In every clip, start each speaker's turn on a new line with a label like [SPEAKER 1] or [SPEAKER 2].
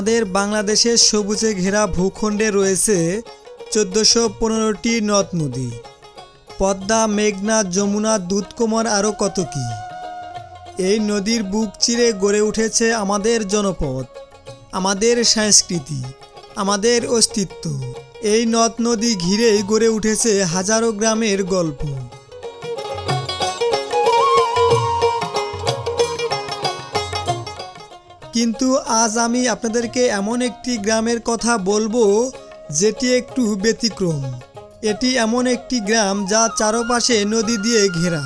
[SPEAKER 1] আমাদের বাংলাদেশের সবুজে ঘেরা ভূখণ্ডে রয়েছে চোদ্দোশো পনেরোটি নদ নদী। পদ্মা, মেঘনা, যমুনা, দুধকুমার আরও কত কি? এই নদীর বুক চিরে গড়ে উঠেছে আমাদের জনপদ, আমাদের সংস্কৃতি, আমাদের অস্তিত্ব। এই নদ নদী ঘিরেই গড়ে উঠেছে হাজারো গ্রামের গল্প। কিন্তু আজ আমি আপনাদেরকে এমন একটি গ্রামের কথা বলব, যেটি একটু ব্যতিক্রম। এটি এমন একটি গ্রাম যা চারপাশে নদী দিয়ে ঘেরা।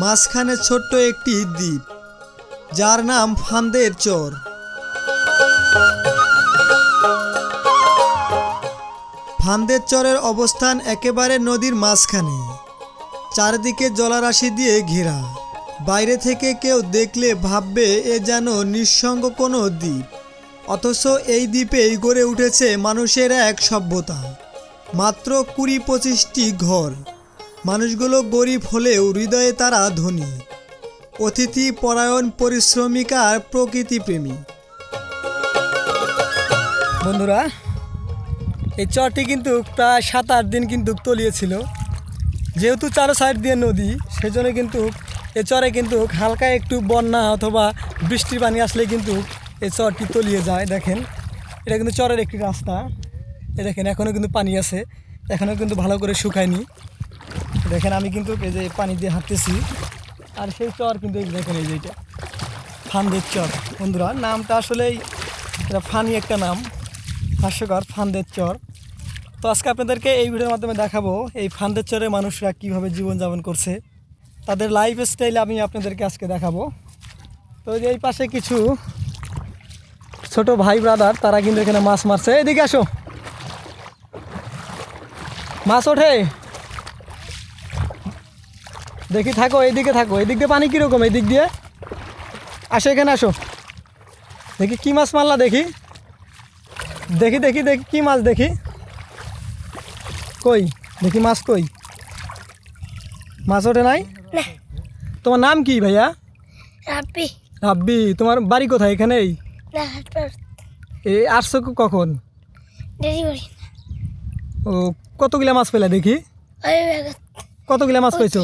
[SPEAKER 1] মাঝখানে ছোট্ট একটি দ্বীপ, যার নাম ফান্দের চর। ফান্দের চরের অবস্থান একেবারে নদীর মাঝখানে, চারিদিকে জলারাশি দিয়ে ঘেরা। বাইরে থেকে কেউ দেখলে ভাববে এ যেন নিঃসঙ্গ কোনো দ্বীপ। অথচ এই দ্বীপেই গড়ে উঠেছে মানুষের এক সভ্যতা। মাত্র কুড়ি পঁচিশটি ঘর। মানুষগুলো গরিব হলেও হৃদয়ে তারা ধনী। অতিথি, পরায়ণ, পরিশ্রমিক আর প্রকৃতিপ্রেমী। বন্ধুরা, এই চরটি কিন্তু প্রায় সাত আট দিন কিন্তু তলিয়েছিল। যেহেতু চারো সাইড দিয়ে নদী, সেজন্য কিন্তু এ চরে কিন্তু হালকা একটু বন্যা অথবা বৃষ্টির পানি আসলে কিন্তু এই চরটি তলিয়ে যায়, দেখেন। এটা কিন্তু চরের একটি রাস্তা। এ দেখেন এখনও কিন্তু পানি আছে। এখনও কিন্তু ভালো করে শুকায়নি। দেখেন, আমি কিন্তু এই যে পানি দিয়ে হাঁটতেছি। আর সেই চর কিন্তু দেখেন, এই যে এটা। ফান্দের চর। বন্ধুরা, নামটা আসলেই এটা ফানি একটা নাম। হাস্যকর, ফান্দের চর। তো আজকে আপনাদেরকে এই ভিডিওর মাধ্যমে দেখাবো এই ফান্দের চরে মানুষরা কীভাবে জীবনযাপন করছে। তাদের লাইফ স্টাইল আমি আপনাদেরকে আজকে দেখাবো। তো এই পাশে কিছু ছোট ভাই ব্রাদার তারা কিন্তু এখানে মাছ মারছে। এদিকে আসো। মাছ ওঠে। দেখি থাকো এইদিকে থাকো। এদিক দিয়ে পানি কীরকম? এই দিক দিয়ে? আসো, এখানে আসো। দেখি কি মাছ মারলা দেখি। দেখি দেখি দেখি, কি মাছ দেখি। কই? দেখি মাছ কই? মাছ ওঠে নাই?
[SPEAKER 2] না।
[SPEAKER 1] তোমার নাম কি ভাইয়া?
[SPEAKER 2] রাব্বি।
[SPEAKER 1] রাব্বি তোমার বাড়ি কোথায় এখানেই?
[SPEAKER 2] না
[SPEAKER 1] এ আসছো কখন?
[SPEAKER 2] দেরি করি
[SPEAKER 1] ও কতগুলা মাছ পেলা দেখি?
[SPEAKER 2] ওই
[SPEAKER 1] কতগুলা মাছ পেয়েছ?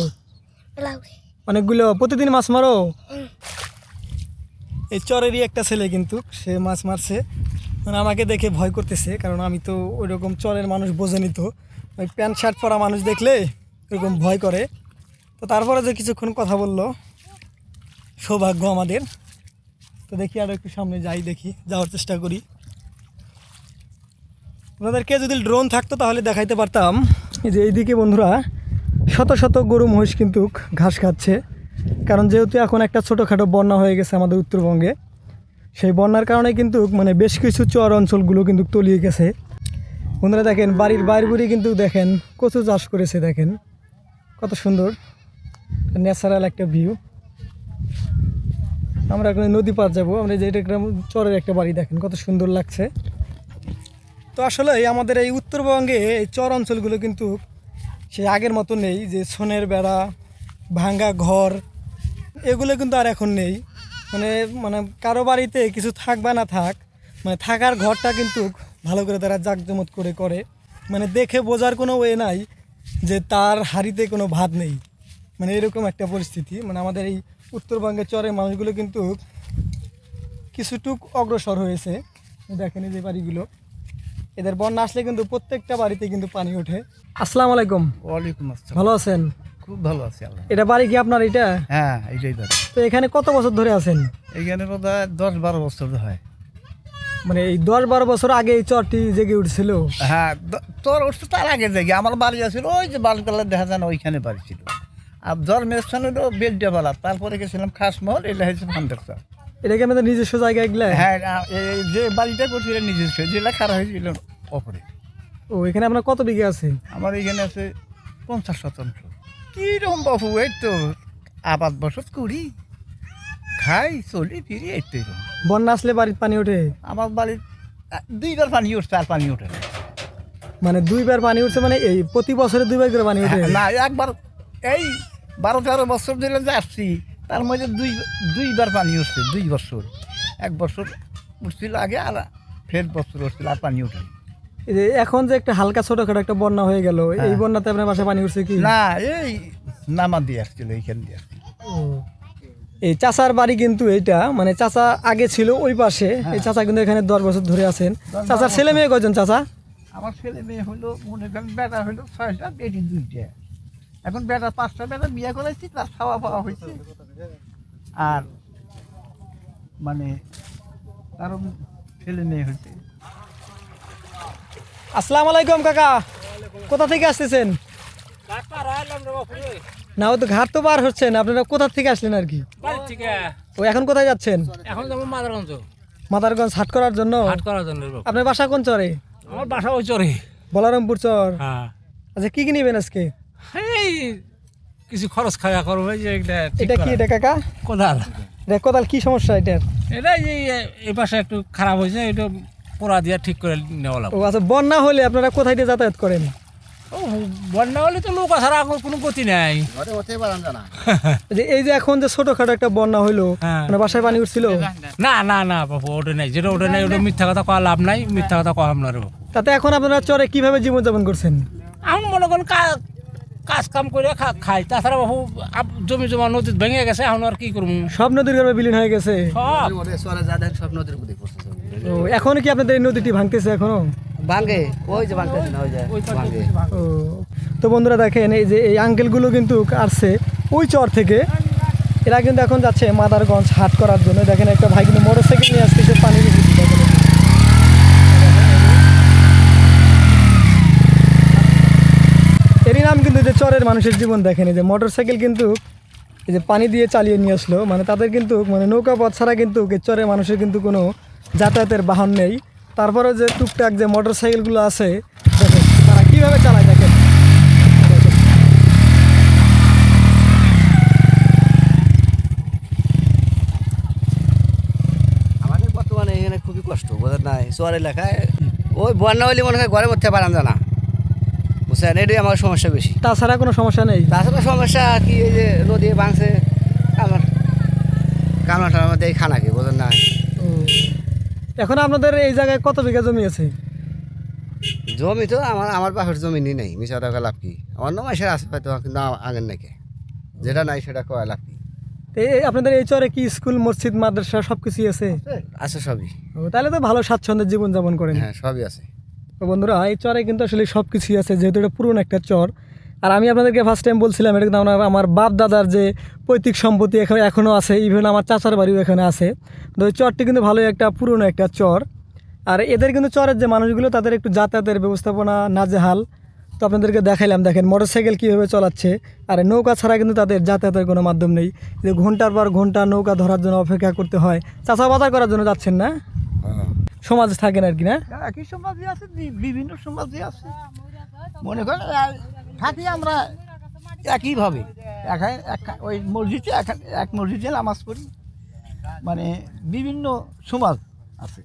[SPEAKER 1] অনেকগুলো প্রতিদিন মাছ মারো? এই চরেরই একটা ছেলে কিন্তু সে মাছ মারছে। মানে আমাকে দেখে ভয় করতেছে কারণ আমি তো ওই রকম চরের মানুষ বোঝেনি তো। ওই প্যান্ট শার্ট পরা মানুষ দেখলে এরকম ভয় করে। তো তারপরে যে কিছুক্ষণ কথা বলল, সৌভাগ্য আমাদের। তো দেখি আরও একটু সামনে যাই, দেখি, যাওয়ার চেষ্টা করি। আপনাদেরকে যদি ড্রোন থাকতো তাহলে দেখাইতে পারতাম। যে এইদিকে বন্ধুরা, শত শত গরু, মহিষ কিন্তু ঘাস খাচ্ছে। কারণ যেহেতু এখন একটা ছোটোখাটো বন্যা হয়ে গেছে আমাদের উত্তরবঙ্গে, সেই বন্যার কারণে কিন্তু মানে বেশ কিছু চর অঞ্চলগুলো কিন্তু তলিয়ে গেছে। বন্ধুরা দেখেন, বাড়ির বাইরগুড়ি কিন্তু দেখেন, কচু চাষ করেছে, দেখেন। কত সুন্দর। ন্যাচারাল একটা ভিউ। আমরা এখন নদী পার যাব। আমরা যে এটা চরের একটা বাড়ি দেখেন, কত সুন্দর লাগছে। তো আসলে আমাদের এই উত্তরবঙ্গে এই চর অঞ্চলগুলো কিন্তু সে আগের মতো নেই, যে সোনের বেড়া, ভাঙ্গা ঘর, এগুলো কিন্তু আর এখন নেই। মানে মানে কারও বাড়িতে কিছু থাক বা না থাক মানে থাকার ঘরটা কিন্তু ভালো করে তারা জাকজমত করে করে। মানে দেখে বোঝার কোনো ওয়ে নাই যে তার হাড়িতে কোনো ভাত নেই। মানে এরকম একটা পরিস্থিতি। মানে আমাদের এই উত্তরবঙ্গের চরের মানুষগুলো কিন্তু কিছুটুক অগ্রসর হয়েছে। দেখেন এই যে বাড়িগুলো। এদের বন্যা আসলে কিন্তু প্রত্যেকটা বাড়িতে কিন্তু পানি ওঠে। আসসালামু আলাইকুম।
[SPEAKER 3] ওয়ালাইকুম আসসালাম।
[SPEAKER 1] ভালো আছেন?
[SPEAKER 3] খুব ভালো আছি আল্লাহ।
[SPEAKER 1] এটা বাড়ি কি আপনার এটা?
[SPEAKER 3] হ্যাঁ এইটাই ধর
[SPEAKER 1] তো এখানে কত বছর ধরে আছেন?
[SPEAKER 3] এইখানে বোধ হয় দশ বারো বছর হয়
[SPEAKER 1] মানে এই দশ বারো বছর আগে এই চরটি জেগে উঠছিল?
[SPEAKER 3] হ্যাঁ তোর উঠছে তার আগে জেগে। আমার বাড়ি আছিল ওই যে বালকালা দেখা যায় না ওইখানে বাড়ি ছিল। আর ধর্মের স্থান হলো বেলডিয়াপালা তারপরে গেছিলাম খাসমহল এটা হচ্ছে ফান্ডারসা
[SPEAKER 1] এটা কি আমাদের নিজস্ব জায়গা এগুলা?
[SPEAKER 3] হ্যাঁ এই যে বাড়িটা করছিল নিজস্ব। যেটা খারাপ হয়েছিল অপরে।
[SPEAKER 1] ও এখানে আপনার কত বিঘে আছে?
[SPEAKER 3] আমার এখানে আছে পঞ্চাশ শতাংশ। কীরকম বাবু এই তো আবাদ বছর করি। খাই চলি ফিরি এই তো।
[SPEAKER 1] বন্যা আসলে বাড়ির পানি ওঠে?
[SPEAKER 3] আমার বাড়ির দুইবার পানি উঠছে আর পানি ওঠে।
[SPEAKER 1] মানে দুইবার পানি উঠছে মানে এই প্রতি বছরে দুইবার করে পানি ওঠে?
[SPEAKER 3] হ্যাঁ, না একবার এই বারো তেরো বছর ধরে যে আসছি তার মধ্যে দুই দুইবার পানি উঠছে দুই বছর। এক বছর উঠছিল আগে আর ফের বছর উঠছিল আর পানি উঠে
[SPEAKER 1] এখন যে একটা হালকা ছোটখাটো একটা বন্যা হয়ে গেল এই
[SPEAKER 3] হ্যাঁ।
[SPEAKER 1] বন্যাতে আপনার বাসায় পানি উঠছে কি?
[SPEAKER 3] না এই নামা দিয়ে আসছিল এইখান দিয়ে আসছিল।
[SPEAKER 1] এই চাচার বাড়ি কিন্তু এইটা মানে চাচা আগে ছিল ওই পাশে এই চাচা কিন্তু এখানে দশ বছর ধরে আছেন। চাচার ছেলে মেয়ে কজন চাচা?
[SPEAKER 3] আমার ছেলে মেয়ে হলো মনে করেন বেটা হলো ছয়টা বেটি দুইটা। এখন বেটা পাঁচটা বেটা বিয়ে করেছি তার খাওয়া পাওয়া হয়েছে। আর মানে আরও ছেলে মেয়ে হয়েছে।
[SPEAKER 1] আসসালামু আলাইকুম কাকা। কোথা থেকে আসতেছেন? না ও তো ঘাট তো পার হচ্ছেন। আপনারা কোথা থেকে আসলেন আর কি? ও এখন কোথায় যাচ্ছেন?
[SPEAKER 4] এখন যাব মাদারগঞ্জ
[SPEAKER 1] মাদারগঞ্জ হাট করার জন্য?
[SPEAKER 4] হাট করার জন্য
[SPEAKER 1] আপনার বাসা কোন চরে?
[SPEAKER 4] আমার বাসা ওই চরে।
[SPEAKER 1] বলারামপুর চর।
[SPEAKER 4] হ্যাঁ।
[SPEAKER 1] আচ্ছা কি কি নেবেন আজকে?
[SPEAKER 4] কিছু খরচ খাওয়া করব এই যে এটা
[SPEAKER 1] কি এটা কাকা?
[SPEAKER 4] কোদাল।
[SPEAKER 1] এটা কোদাল কি সমস্যা এটার
[SPEAKER 4] এটা এই এই পাশে একটু খারাপ হয়েছে এটা পোড়া দিয়ে ঠিক করে নেওয়া
[SPEAKER 1] ও আচ্ছা বন্যা হলে আপনারা কোথায় দিয়ে যাতায়াত করেন?
[SPEAKER 4] ও বন্যা হলে তো নৌকা ছাড়া এখন কোনো গতি নাই।
[SPEAKER 1] যে এই যে এখন যে ছোটখাটো একটা বন্যা হইল
[SPEAKER 4] হ্যাঁ।
[SPEAKER 1] মানে বাসায় পানি উঠছিল?
[SPEAKER 4] না না না বাবু ওটা নাই। যেটা ওটা নাই ওটা মিথ্যা কথা কওয়া লাভ নাই মিথ্যা কথা কওয়া আপনার বাবু
[SPEAKER 1] তাতে এখন আপনারা চরে কীভাবে জীবনযাপন করছেন?
[SPEAKER 4] আমি মনে করেন কা- কাজ কাম করে খা- খাই তাছাড়া বাবু জমি জমা নদীত ভেঙে গেছে এখন আর কি করব?
[SPEAKER 1] সব নদীর গর্ভে বিলীন হয়ে গেছে?
[SPEAKER 4] সব।
[SPEAKER 1] ও এখন কি আপনাদের এই নদীটি ভাঙতেছে এখনও?
[SPEAKER 5] ভাঙ্গে ওই যে ভাঙতেছে না ওই যে ভাঙ্গে
[SPEAKER 1] তো বন্ধুরা দেখেন এই যে এই আঙ্কেলগুলো কিন্তু আসছে ওই চর থেকে। এরা কিন্তু এখন যাচ্ছে মাদারগঞ্জ হাট করার জন্য। দেখেন একটা ভাই কিন্তু মোটর সাইকেল নিয়ে আসতেছে পানি দিচ্ছে দেখেন। এরই নাম কিন্তু যে চরের মানুষের জীবন দেখেন যে মোটর সাইকেল কিন্তু এই যে পানি দিয়ে চালিয়ে নিয়ে আসলো মানে তাদের কিন্তু মানে নৌকা পথ ছাড়া কিন্তু চরের মানুষের কিন্তু কোনো যাতায়াতের বাহন নেই। তারপরে যে টুকটাক যে মোটর সাইকেলগুলো আছে, দেখেন, তারা কীভাবে চালায় দেখেন।
[SPEAKER 5] আমাদের বর্তমানে এখানে খুবই কষ্ট, বোঝেন নাই? শহর এলাকায় ওই বন্যা হলে মনে হয় ঘরে মধ্যে পারান জানা বুঝছেন এটাই আমার সমস্যা বেশি।
[SPEAKER 1] তাছাড়া কোনো সমস্যা নেই?
[SPEAKER 5] তাছাড়া সমস্যা কি এই যে নদী ভাঙছে কামড় কামড়াটার মধ্যে এই খানাকে বোঝেন না।
[SPEAKER 1] এখন আপনাদের এই জায়গায় কত বিঘা জমি আছে?
[SPEAKER 5] জমি তো আমার আমার পাশের জমি নি নেই মিশা টাকা লাভ কি? অন্য মাসের আছে হয়তো কিন্তু আমার আগের নাকি। যেটা নাই সেটা কয় লাভ কি?
[SPEAKER 1] আপনাদের এই চরে কি স্কুল মসজিদ মাদ্রাসা সব কিছুই আছে?
[SPEAKER 5] আছে সবই।
[SPEAKER 1] তাহলে তো ভালো স্বাচ্ছন্দ্যে জীবনযাপন করেন।
[SPEAKER 5] হ্যাঁ সবই আছে।
[SPEAKER 1] তো বন্ধুরা, এই চরে কিন্তু আসলে সব কিছুই আছে, যেহেতু এটা পুরনো একটা চর। আর আমি আপনাদেরকে ফার্স্ট টাইম বলছিলাম, এটা কিন্তু আমরা- আমার বাপ দাদার যে পৈতৃক সম্পত্তি এখন এখনও আছে ইভেন আমার চাচার বাড়িও এখানে আছে। তো ওই চরটি কিন্তু ভালোই একটা পুরনো একটা চর। আর এদের কিন্তু চরের যে মানুষগুলো, তাদের একটু যাতায়াতের ব্যবস্থাপনা নাজেহাল। তো আপনাদেরকে দেখাইলাম, দেখেন মোটরসাইকেল কীভাবে চলাচ্ছে। আর নৌকা ছাড়া কিন্তু তাদের যাতায়াতের কোনো মাধ্যম নেই। যে ঘণ্টার পর ঘণ্টা নৌকা ধরার জন্য অপেক্ষা করতে হয়। চাষা বাজার করার জন্য যাচ্ছেন না?
[SPEAKER 5] হ্যাঁ।
[SPEAKER 1] সমাজে থাকেন আর কি না?
[SPEAKER 3] একই সমাজে আছে? বিভিন্ন সমাজে আছে। মনে করেন থাকি আমরা একইভাবে। ওই মসজিদে এক মসজিদে নামাজ পড়ি। মানে বিভিন্ন সমাজ আছে।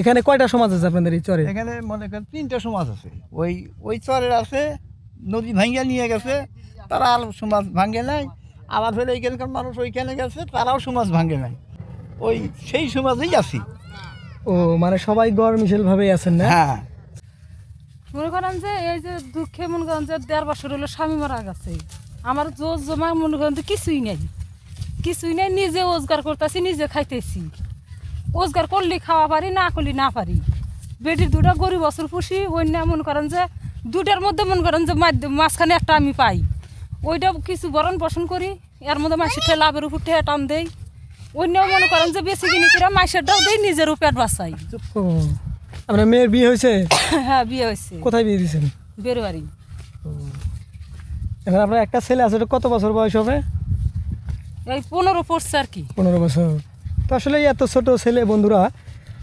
[SPEAKER 1] এখানে কয়টা সমাজ আছে আপনাদের এই চরে?
[SPEAKER 3] এখানে মনে করেন তিনটা সমাজ আছে। ওই ওই চরের আছে নদী ভাঙ্গিয়া নিয়ে গেছে তারা আর সমাজ ভাঙ্গে নাই। আবার ফেলে এখানকার মানুষ ওইখানে গেছে তারাও সমাজ ভাঙ্গে নাই। ওই সেই সমাজেই আছি।
[SPEAKER 1] ও মানে সবাই গড় মিশেল ভাবেই আছেন না?
[SPEAKER 3] হ্যাঁ।
[SPEAKER 6] মনে করেন যে এই যে দুঃখে মনে করেন যে দেড় বছর হলো স্বামী মারা গেছে। আমার জোর জমা মনে করেন যে কিছুই নেই। কিছুই নেই নিজে রোজগার করতেছি নিজে খাইতেছি। রোজগার করলি খাওয়া পারি না করলি না পারি। বেটির দুটা গরিব বছর পুষি অন্য মনে করেন যে দুটার মধ্যে মনে করেন যে মাধ্য- মাঝখানে একটা আমি পাই। ওইটা কিছু বরণ পোষণ করি এর মধ্যে মাসির লাভের উপর ঠেয়া টান দেই। অন্য মনে করেন যে বেশি কিনি করে মাসেরটাও দেই নিজেরও পেট বাঁচাই
[SPEAKER 1] আপনার মেয়ের বিয়ে হয়েছে?
[SPEAKER 6] হ্যাঁ বিয়ে হয়েছে।
[SPEAKER 1] কোথায় বিয়ে দিয়েছেন?
[SPEAKER 6] বেরোয়ারি।
[SPEAKER 1] এখন আপনার একটা ছেলে আছে কত বছর বয়স হবে?
[SPEAKER 6] এই পনেরো পড়ছে আর কি।
[SPEAKER 1] পনেরো বছর। তো আসলে এত ছোট ছেলে বন্ধুরা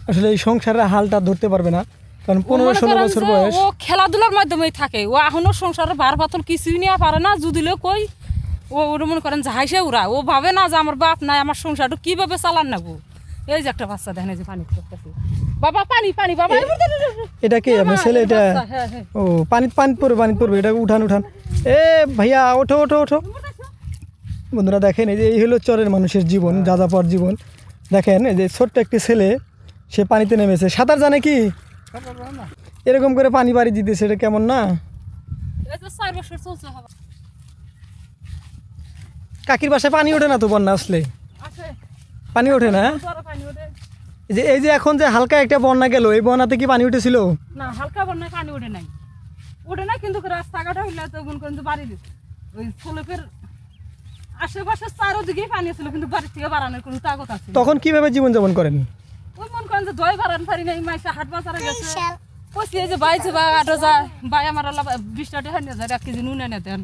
[SPEAKER 1] আসলে এই সংসারের হালটা ধরতে পারবে না। কারণ পনেরো ষোলো বছর বয়স।
[SPEAKER 6] ও খেলাধুলার মাধ্যমেই থাকে। ও এখনও সংসারের ভার পাতল কিছুই নিয়ে পারে না যদিলেও কই ও ওটা মনে করেন যে হাইসে উড়া। ও ভাবে না যে আমার বাপ নাই আমার সংসারটা কীভাবে চালান নেব? এই যে একটা বাচ্চা দেখেন যে পানি করতেছে বাবা পানি পানি বাবা।
[SPEAKER 1] এটা কি? আপনার ছেলে এটা
[SPEAKER 6] হ্যাঁ হ্যাঁ।
[SPEAKER 1] ও পানি পানি পড়বে পানি পড়বে এটা উঠান উঠান। এ ভাইয়া ওঠো ওঠো ওঠো। বন্ধুরা দেখেন এই যে এই হলো চরের মানুষের জীবন যাযাপর জীবন। দেখেন এই যে ছোট্ট একটি ছেলে সে পানিতে নেমেছে। সাঁতার জানে কি? এরকম করে পানি বাড়ি দিতেছে এটা কেমন না?
[SPEAKER 6] বছর চলছে
[SPEAKER 1] কাকির বাসায় পানি ওঠে না তো বন্যা আসলে? পানি ওঠে না?
[SPEAKER 6] জোরে পানি
[SPEAKER 1] এই যে এই যে এখন যে হালকা একটা বন্যা গেল এই বন্যাতে কি পানি উঠেছিল?
[SPEAKER 6] না হালকা বন্যায় পানি ওঠে নাই। ওঠে নাই কিন্তু রাস্তাঘাট হইলে তো মনে করেন যে বাড়ি ওই ফলকের আশেপাশে চারোদিকেই পানি ছিল কিন্তু বাড়ির থেকে বাড়ানোর কোনো তাগত আছে
[SPEAKER 1] তখন কীভাবে জীবনযাপন করেন?
[SPEAKER 6] ওই মন করেন যে দই বাড়ান পারি নাই মাইসে হাট বাজারে গেছে। কইছি এই যে বাইছে বা আটো যায় বাই আমার আল্লাহ বিশ টাকা হানিয়ে যায় এক কেজি নুন এনে দেন।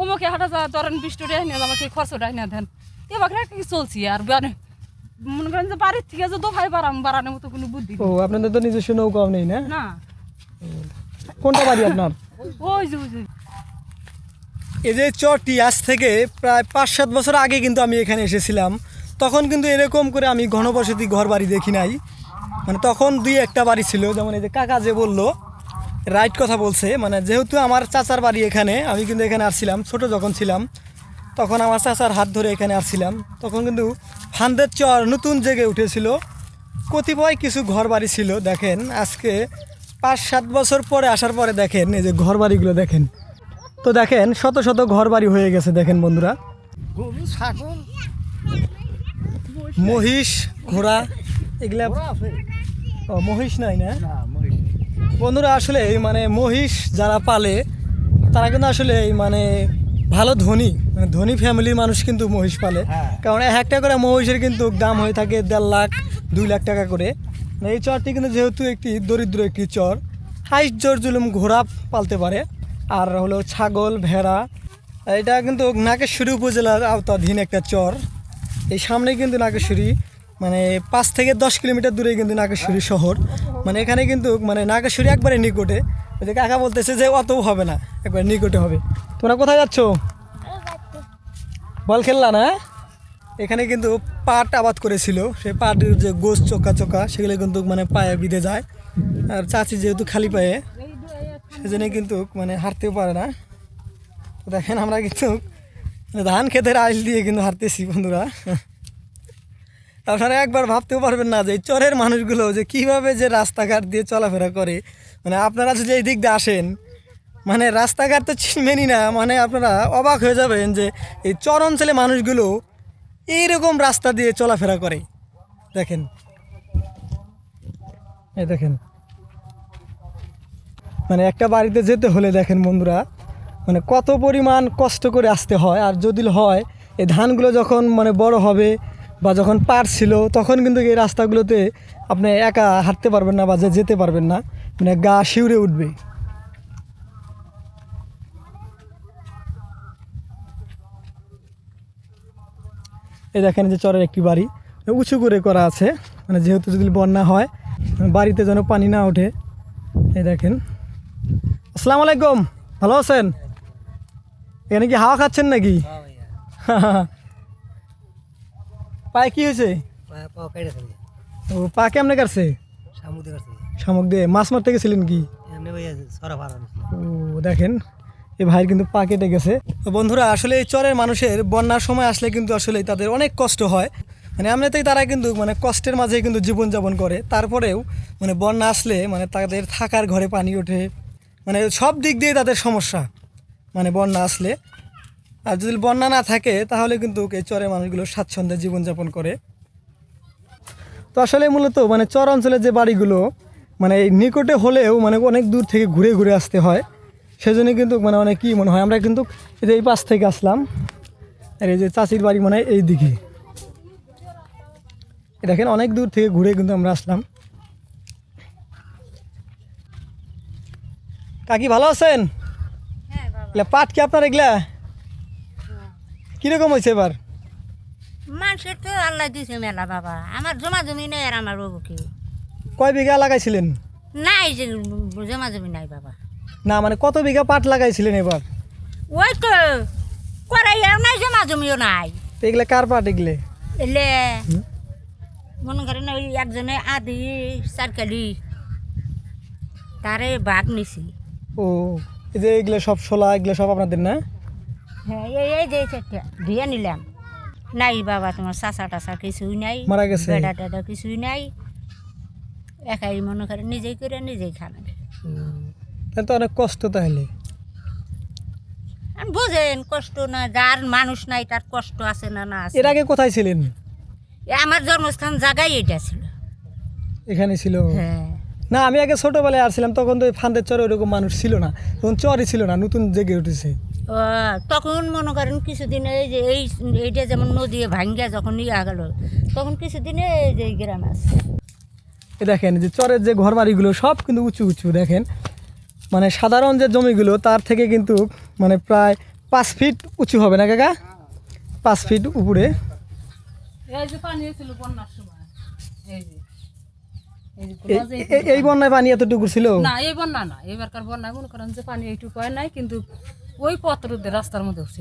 [SPEAKER 6] ওমকে হাটা যায় ধরেন বিশ টাকা যায় আমাকে খরচটা হানিয়ে দেন। এবার কি চলছি আর মানে মনে করেন যে বাড়ির থেকে যে দোফাই বাড়াম বাড়ানোর মতো কোনো বুদ্ধি
[SPEAKER 1] ও আপনাদের তো নিজস্ব নৌকাও নেই না?
[SPEAKER 6] না।
[SPEAKER 1] কোনটা বাড়ি আপনার?
[SPEAKER 6] ওই যে ওই যে।
[SPEAKER 1] এই যে চরটি আজ থেকে প্রায় পাঁচ সাত বছর আগে কিন্তু আমি এখানে এসেছিলাম। তখন কিন্তু এরকম করে আমি ঘনবসতি ঘর বাড়ি দেখি নাই। মানে তখন দুই একটা বাড়ি ছিল যেমন এই যে কাকা যে বলল রাইট কথা বলছে মানে যেহেতু আমার চাচার বাড়ি এখানে, আমি কিন্তু এখানে আসছিলাম, ছোট যখন ছিলাম, তখন আমার চাচার হাত ধরে এখানে আসছিলাম, তখন কিন্তু ফান্দের চর নতুন জেগে উঠেছিল। কতিপয় কিছু ঘর বাড়ি ছিল, দেখেন, আজকে পাঁচ সাত বছর পরে আসার পরে দেখেন, এই যে ঘর বাড়িগুলো দেখেন। তো দেখেন, শত শত ঘর বাড়ি হয়ে গেছে, দেখেন বন্ধুরা। মহিষ, ঘোড়া, এগুলা মহিষ নাই না? বন্ধুরা আসলে এই মানে মহিষ যারা পালে তারা কিন্তু আসলে এই মানে ভালো ধনী মানে ধনী ফ্যামিলির মানুষ কিন্তু মহিষ পালে।
[SPEAKER 3] হ্যাঁ।
[SPEAKER 1] কারণ এক একটা করে মহিষের কিন্তু দাম হয়ে থাকে দেড় লাখ দুই লাখ টাকা করে। মানে এই চরটি কিন্তু যেহেতু একটি দরিদ্র একটি চর হাইস জোর জুলুম ঘোড়া পালতে পারে। আর হলো ছাগল ভেড়া এটা কিন্তু নাকেশ্বরী উপজেলার আওতাধীন একটা চর। এই সামনে কিন্তু নাগেশ্বরী। মানে পাঁচ থেকে দশ কিলোমিটার দূরে কিন্তু নাগেশ্বরী শহর। মানে এখানে কিন্তু মানে নাগেশ্বরী একবারে নিকটে। ওই যে কাকা বলতেছে যে অত হবে না, একবারে নিকটে হবে। তোমরা কোথায় যাচ্ছ? বল খেললা না? এখানে কিন্তু পাট আবাদ করেছিল। সেই পাটের যে গোস চোকা চোকা, সেগুলো কিন্তু মানে পায়ে বিঁধে যায়। আর চাচি যেহেতু খালি পায়ে, সেজন্য কিন্তু মানে হাঁটতেও পারে না। তো দেখেন আমরা কিন্তু ধান খেতের আইল দিয়ে কিন্তু হারতেছি বন্ধুরা। আপনারা একবার ভাবতেও পারবেন না যে চরের মানুষগুলো যে কীভাবে যে রাস্তাঘাট দিয়ে চলাফেরা করে। মানে আপনারা যদি এই দিক দিয়ে আসেন মানে রাস্তাঘাট তো চিনবেনই না মানে আপনারা অবাক হয়ে যাবেন যে এই চর অঞ্চলে মানুষগুলো এইরকম রাস্তা দিয়ে চলাফেরা করে। দেখেন। এই দেখেন। মানে একটা বাড়িতে যেতে হলে দেখেন বন্ধুরা মানে কত পরিমাণ কষ্ট করে আসতে হয়। আর যদি হয়, এই ধানগুলো যখন মানে বড় হবে বা যখন পার ছিল তখন কিন্তু এই রাস্তাগুলোতে আপনি একা হাঁটতে পারবেন না বা যে যেতে পারবেন না। মানে গা শিউরে উঠবে। এই দেখেন যে চরের একটি বাড়ি। উঁচু করে করা আছে। মানে যেহেতু যদি বন্যা হয় বাড়িতে যেন পানি না ওঠে। এই দেখেন। আসসালামু আলাইকুম। ভালো আছেন? এখানে কি হাওয়া খাচ্ছেন নাকি? পায়ে কি হয়েছে? ও পা কেমনে কাটছে? শামুক দিয়ে মাছ মারতে গেছিলেন কি? ও দেখেন এই ভাইয়ের কিন্তু পা কেটে গেছে। বন্ধুরা আসলে এই চরের মানুষের বন্যার সময় আসলে কিন্তু আসলে তাদের অনেক কষ্ট হয়। মানে এমনিতেই তারা কিন্তু মানে কষ্টের মাঝে কিন্তু জীবনযাপন করে। তারপরেও মানে বন্যা আসলে মানে তাদের থাকার ঘরে পানি ওঠে। মানে সব দিক দিয়ে তাদের সমস্যা মানে বন্যা আসলে। আর যদি বন্যা না থাকে তাহলে কিন্তু এই চরের মানুষগুলো স্বাচ্ছন্দ্যে জীবনযাপন করে। তো আসলে মূলত মানে চর অঞ্চলের যে বাড়িগুলো মানে এই নিকটে হলেও মানে অনেক দূর থেকে ঘুরে ঘুরে আসতে হয়। সেজন্য কিন্তু মানে অনেক কী মনে হয়। আমরা কিন্তু এই যে এই পাশ থেকে আসলাম। আর এই যে চাষির বাড়ি মানে এই দিকে। দেখেন অনেক দূর থেকে ঘুরে কিন্তু আমরা আসলাম। কাকি ভালো আছেন? পাট কি আপনার এগুলা? কীরকম হয়েছে এবার?
[SPEAKER 7] মানুষের তো আল্লাহ দিছে মেলা বাবা। আমার জমা জমি নেই আর আমার বাবু কি?
[SPEAKER 1] কয় বিঘা লাগাইছিলেন?
[SPEAKER 7] নাই যে জমা জমি নাই বাবা।
[SPEAKER 1] না মানে কত বিঘা পাট লাগাইছিলেন এবার?
[SPEAKER 7] ওই তো করাইয়াও নাই জমা জমিও নাই
[SPEAKER 1] এগুলা কার পাট এগুলো?
[SPEAKER 7] এলে মনে করেন ওই একজনে আদি চারকালি তারে বাঘ নিছি।
[SPEAKER 1] ও এই যে এগুলো সব শোলা এগুলো সব আপনাদের না?
[SPEAKER 7] হ্যাঁ এই এই যে চারটা দিয়ে নিলাম। নাই বাবা তোমার চাচা টাচা কিছুই নাই
[SPEAKER 1] মারা গেছে।
[SPEAKER 7] বেড়া টেডা কিছুই নাই। একাই মনে করে নিজেই করে নিজেই খান
[SPEAKER 1] তাহলে তো অনেক কষ্ট তাহলে।
[SPEAKER 7] বোঝেন কষ্ট না যার মানুষ নাই তার কষ্ট আছে না না
[SPEAKER 1] এর আগে কোথায় ছিলেন?
[SPEAKER 7] এ আমার জন্মস্থান জায়গায় এটা ছিল।
[SPEAKER 1] এখানে ছিল?
[SPEAKER 7] হ্যাঁ।
[SPEAKER 1] না আমি আগে ছোটোবেলায় আসছিলাম তখন তো ফান্দের চরে ওরকম মানুষ ছিল না। তখন চরই ছিল না নতুন জেগে উঠেছে।
[SPEAKER 7] তখন মনে করেন কিছুদিন এই যে এই এইটা যেমন নদী ভাঙ্গা যখন নিয়ে গেল তখন কিছুদিনে এই যে গ্রাম আছে।
[SPEAKER 1] এ দেখেন যে চরের যে ঘর বাড়িগুলো সব কিন্তু উঁচু উঁচু দেখেন। মানে সাধারণ যে জমিগুলো তার থেকে কিন্তু মানে প্রায় পাঁচ ফিট উঁচু হবে না কাকা? পাঁচ ফিট উপরে।
[SPEAKER 6] এই
[SPEAKER 1] বন্যায় পানি এতটুকু ছিল?
[SPEAKER 6] না এই বন্যা না। এবারকার বন্যায় মনে করেন যে পানি এইটুকু হয় নাই কিন্তু ওই পত্র রাস্তার মধ্যে ছিল